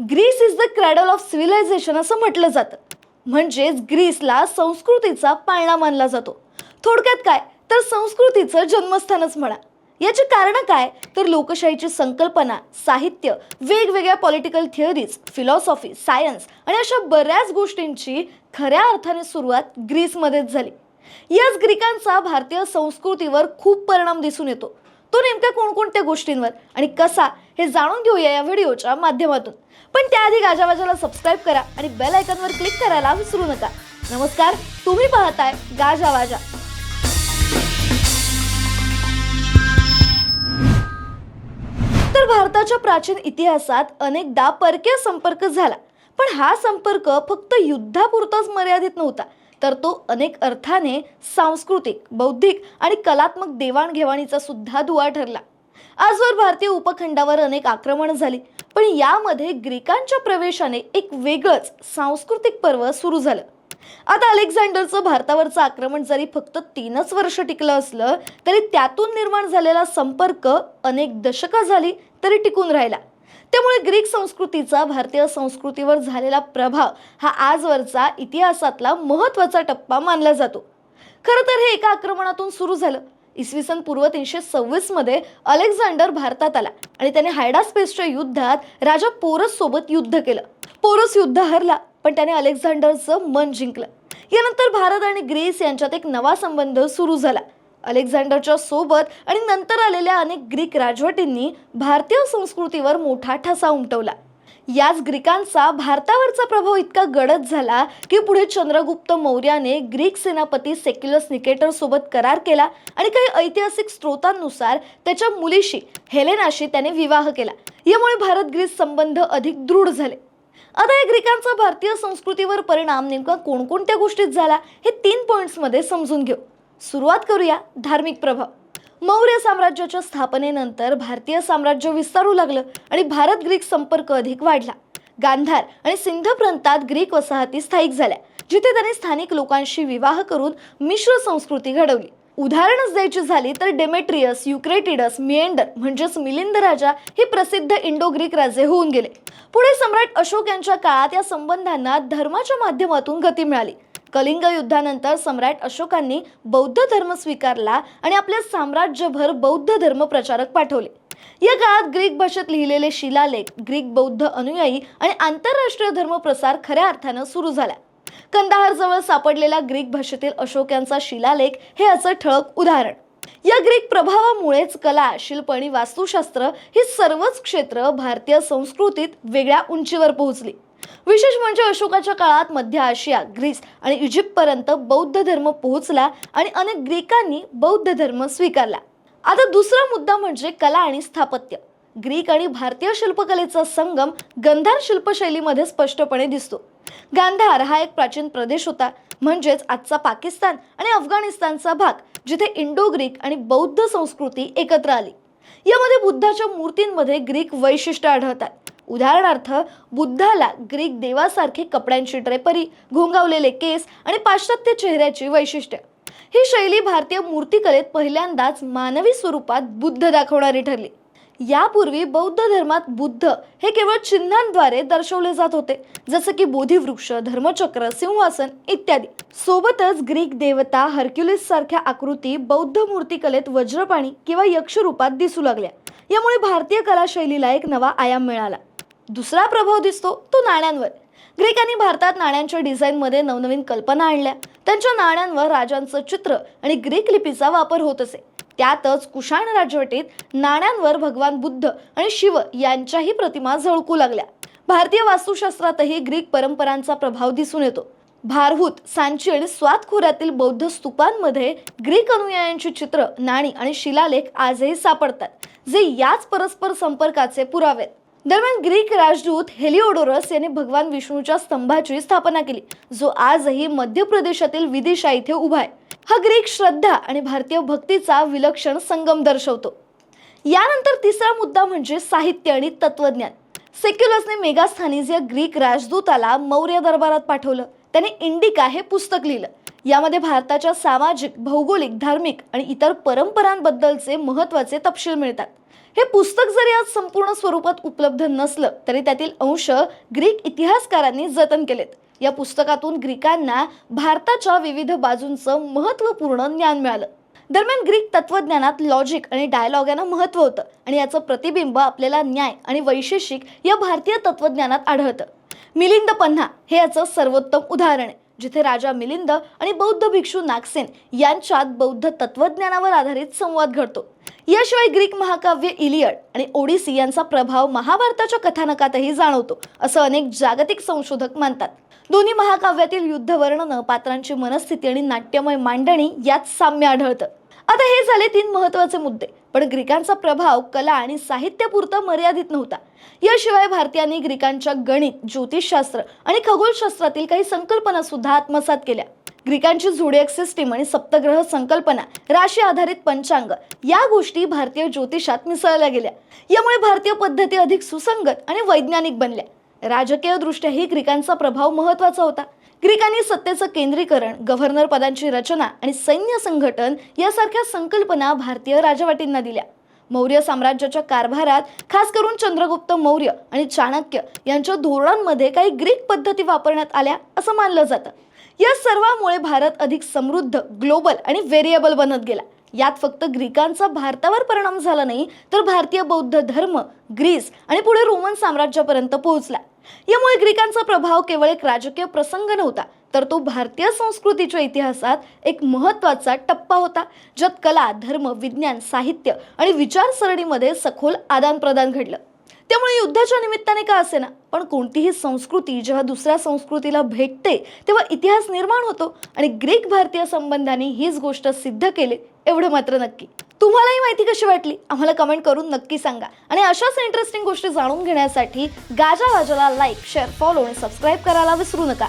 Greece is the cradle of civilisation असं म्हटलं जातं. म्हणजेच ग्रीसला संस्कृतीचा पाळणा मानला जातो. थोडक्यात काय? तर संस्कृतीचं जन्मस्थानच म्हणा. याची कारणं काय? तर लोकशाहीची संकल्पना साहित्य वेगवेगळ्या पॉलिटिकल थिअरीज फिलॉसॉफी सायन्स आणि अशा बऱ्याच गोष्टींची खऱ्या अर्थाने सुरुवात ग्रीसमध्येच झाली. याच ग्रीकांचा भारतीय संस्कृतीवर खूप परिणाम दिसून येतो. तो नेमक्या कोणकोणत्या गोष्टींवर आणि कसा हे जाणून घेऊया या व्हिडिओच्या माध्यमातून. पण त्याआधी गाजावाजाला सबस्क्राईब करा आणि बेल आयकनवर क्लिक करायला विसरू नका. नमस्कार तुम्ही पाहताय गाजावाजा. तर भारताच्या प्राचीन इतिहासात अनेकदा परकीय संपर्क झाला. पण हा संपर्क फक्त युद्धापुरताच मर्यादित नव्हता. तर तो अनेक अर्थाने सांस्कृतिक बौद्धिक आणि कलात्मक देवाणघेवाणीचा सुद्धा दुवा ठरला. आजवर भारतीय उपखंडावर अनेक आक्रमण झाली पण यामध्ये ग्रीकांच्या प्रवेशाने एक वेगळंच सांस्कृतिक पर्व सुरू झालं. आता अलेक्झांडरचं भारतावरचं आक्रमण जरी फक्त तीनच वर्ष टिकलं असलं तरी त्यातून निर्माण झालेला संपर्क अनेक दशकं झाली तरी टिकून राहिला. त्यामुळे ग्रीक संस्कृतीचा भारतीय संस्कृतीवर झालेला प्रभाव हा आजवरचा इतिहासातला महत्त्वाचा टप्पा मानला जातो. खरं तर हे एका आक्रमणातून सुरू झालं. इसवी सन पूर्व तीनशे सव्वीसमध्ये अलेक्झांडर भारतात आला आणि त्याने हायडास्पेसच्या युद्धात राजा पोरस सोबत युद्ध केलं. पोरस युद्ध हरला पण त्याने अलेक्झांडरचं मन जिंकलं. यानंतर भारत आणि ग्रीस यांच्यात एक नवा संबंध सुरू झाला. अलेक्झांडरच्या सोबत आणि नंतर आलेल्या अनेक ग्रीक राजवटींनी भारतीय संस्कृतीवर मोठा ठसा उमटवला. याच ग्रीकांचा भारतावरचा प्रभाव इतका गडद झाला की पुढे चंद्रगुप्त मौर्याने ग्रीक सेनापती सेक्युलस निकेटर सोबत करार केला आणि काही ऐतिहासिक स्रोतांनुसार त्याच्या मुलीशी हेलेनाशी त्याने विवाह केला. यामुळे भारत ग्रीस संबंध अधिक दृढ झाले. आता या ग्रीकांचा भारतीय संस्कृतीवर परिणाम नेमका कोणकोणत्या गोष्टीत झाला हे तीन पॉईंट्समध्ये समजून घेऊ. सुरुवात करूया धार्मिक प्रभाव. मौर्य साम्राज्याच्या स्थापनेनंतर भारतीय साम्राज्य विस्तारू लागलं आणि भारत ग्रीक संपर्क अधिक वाढला. गांधार आणि सिंध प्रांतात ग्रीक वसाहती स्थायिक झाल्या जिथे त्यांनी स्थानिक लोकांशी विवाह करून मिश्र संस्कृती घडवली. उदाहरणच द्यायची झाली तर डेमेट्रियस युक्रेटिडस मिएंडर म्हणजेच मिलिंद राजा हे प्रसिद्ध इंडो ग्रीक राजे होऊन गेले. पुढे सम्राट अशोक यांच्या काळात या संबंधांना धर्माच्या माध्यमातून गती मिळाली. कलिंग युद्धानंतर सम्राट अशोकांनी बौद्ध धर्म स्वीकारला आणि आपल्या साम्राज्यभर बौद्ध धर्म प्रचारक पाठवले. या काळात ग्रीक भाषेत लिहिलेले शिलालेख ग्रीक बौद्ध अनुयायी आणि आंतरराष्ट्रीय धर्म प्रसार खऱ्या अर्थानं सुरू झाला. कंदाहार जवळ सापडलेला ग्रीक भाषेतील अशोक यांचा शिलालेख हे असं ठळक उदाहरण. या ग्रीक प्रभावामुळेच कला शिल्प आणि वास्तुशास्त्र ही सर्वच क्षेत्र भारतीय संस्कृतीत वेगळ्या उंचीवर पोहोचली. विशेष म्हणजे अशोकाच्या काळात मध्य आशिया ग्रीस आणि इजिप्तपर्यंत बौद्ध धर्म पोहोचला आणि अनेक ग्रीकांनी बौद्ध धर्म स्वीकारला. आता दुसरा मुद्दा म्हणजे कला आणि स्थापत्य. ग्रीक आणि भारतीय शिल्पकलेचा संगम गंधार शिल्पशैलीमध्ये स्पष्टपणे दिसतो. गांधार हा एक प्राचीन प्रदेश होता म्हणजेच आजचा पाकिस्तान आणि अफगाणिस्तानचा भाग जिथे इंडो ग्रीक आणि बौद्ध संस्कृती एकत्र आली. यामध्ये बुद्धाच्या मूर्तींमध्ये ग्रीक वैशिष्ट्य आढळतात. उदाहरणार्थ बुद्धाला ग्रीक देवासारखे कपड्यांची ड्रेपरी घोंगावलेले केस आणि पाश्चात्य चेहऱ्याची वैशिष्ट्य. ही शैली भारतीय मूर्तिकलेत पहिल्यांदाच मानवी स्वरूपात बुद्ध दाखवणारी ठरली. यापूर्वी बौद्ध धर्मात बुद्ध हे केवळ चिन्हांद्वारे दर्शवले जात होते जसं की बोधिवृक्ष धर्मचक्र सिंहासन इत्यादी. सोबतच ग्रीक देवता हर्क्युलिस सारख्या आकृती बौद्ध मूर्तिकलेत वज्रपाणी किंवा यक्षरूपात दिसू लागल्या. यामुळे भारतीय कलाशैलीला एक नवा आयाम मिळाला. दुसरा प्रभाव दिसतो तो नाण्यांवर. ग्रीकांनी भारतात नाण्यांच्या डिझाईनमध्ये नवनवीन कल्पना आणल्या. त्यांच्या नाण्यांवर राजांचं चित्र आणि ग्रीक लिपीचा वापर होत असे. त्यातच कुशाण राजवटीत नाण्यांवर भगवान बुद्ध आणि शिव यांच्याही प्रतिमा झळकू लागल्या. भारतीय वास्तुशास्त्रातही ग्रीक परंपरांचा प्रभाव दिसून येतो. भारहूत सांची आणि स्वात खोऱ्यातील बौद्ध स्तूपांमध्ये ग्रीक अनुयायांची चित्र नाणी आणि शिलालेख आजही सापडतात जे याच परस्पर संपर्काचे पुरावेत दरम्यान ग्रीक राजदूत हेलिओडोरस यांनी भगवान विष्णूच्या स्तंभाची स्थापना केली जो आजही मध्य प्रदेशातील विदिशा इथे उभा आहे. हा ग्रीक श्रद्धा आणि भारतीय भक्तीचा विलक्षण संगम दर्शवतो. यानंतर तिसरा मुद्दा म्हणजे साहित्य आणि तत्वज्ञान सेक्युलसने मेगास्थानीज या ग्रीक राजदूताला मौर्य दरबारात पाठवलं. त्याने इंडिका हे पुस्तक लिहिलं. यामध्ये भारताच्या सामाजिक भौगोलिक धार्मिक आणि इतर परंपरांबद्दलचे महत्त्वाचे तपशील मिळतात. हे पुस्तक जरी आज संपूर्ण स्वरूपात उपलब्ध नसलं तरी त्यातील अंश ग्रीक इतिहासकारांनी जतन केलेत. या पुस्तकातून ग्रीकांना भारताच्या विविध बाजूंचं महत्त्वपूर्ण ज्ञान मिळालं. दरम्यान ग्रीक तत्वज्ञानात लॉजिक आणि डायलॉग यांना महत्त्व होतं आणि याचं प्रतिबिंब आपल्याला न्याय आणि वैशेषिक या भारतीय तत्वज्ञानात आढळतं. मिलिंद पन्हा हे याचं सर्वोत्तम उदाहरण आहे. जिथे राजा मिलिंद आणि बौद्ध भिक्षू नागसेन यांच्यात बौद्ध तत्वज्ञानावर आधारित संवाद घडतो. याशिवाय ग्रीक महाकाव्य इलियड आणि ओडिसी यांचा प्रभाव महाभारताच्या कथानकातही जाणवतो असं अनेक जागतिक संशोधक मानतात. दोन्ही महाकाव्यातील युद्ध वर्णनं पात्रांची मनस्थिती आणि नाट्यमय मांडणी यात साम्य आढळतं. आता हे झाले तीन महत्त्वाचे मुद्दे. पण ग्रीकांचा प्रभाव कला आणि साहित्यापुरता मर्यादित नव्हता. याशिवाय भारतीयांनी ग्रीकांच्या गणित ज्योतिषशास्त्र आणि खगोलशास्त्रातील काही संकल्पना सुद्धा आत्मसात केल्या. ग्रीकांची झोडियाक सिस्टीम आणि सप्तग्रह संकल्पना राशी आधारित पंचांग या गोष्टी भारतीय ज्योतिषात मिसळल्या गेल्या. यामुळे भारतीय पद्धती अधिक सुसंगत आणि वैज्ञानिक बनल्या. राजकीय दृष्ट्याही ग्रीकांचा प्रभाव महत्त्वाचा होता. ग्रीकांनी सत्तेचं केंद्रीकरण गव्हर्नर पदांची रचना आणि सैन्य संघटन यासारख्या संकल्पना भारतीय राजवटींना दिल्या. मौर्य साम्राज्याच्या कारभारात खास करून चंद्रगुप्त मौर्य आणि चाणक्य यांच्या धोरणांमध्ये काही ग्रीक पद्धती वापरण्यात आल्या असं मानलं जातं. या सर्वामुळे भारत अधिक समृद्ध ग्लोबल आणि व्हेरिएबल बनत गेला. यात फक्त ग्रीकांचा भारतावर परिणाम झाला नाही तर भारतीय बौद्ध धर्म ग्रीस आणि पुढे रोमन साम्राज्यापर्यंत पोहोचला. यामुळे ग्रीकांचा प्रभाव केवळ एक राजकीय प्रसंग नव्हता तर तो भारतीय संस्कृतीच्या इतिहासात एक महत्त्वाचा टप्पा होता ज्यात कला धर्म विज्ञान साहित्य आणि विचारसरणीमध्ये सखोल आदानप्रदान घडलं. त्यामुळे युद्धाच्या निमित्ताने का असेना? पण कोणतीही संस्कृती जेव्हा दुसऱ्या संस्कृतीला भेटते तेव्हा इतिहास निर्माण होतो आणि ग्रीक भारतीय संबंधांनी हीच गोष्ट सिद्ध केली एवढं मात्र नक्की. तुम्हालाही माहिती कशी वाटली? आम्हाला कमेंट करून नक्की सांगा. आणि अशाच इंटरेस्टिंग गोष्टी जाणून घेण्यासाठी गाजा वाजाला लाईक शेअर फॉलो आणि सबस्क्राईब करायला विसरू नका.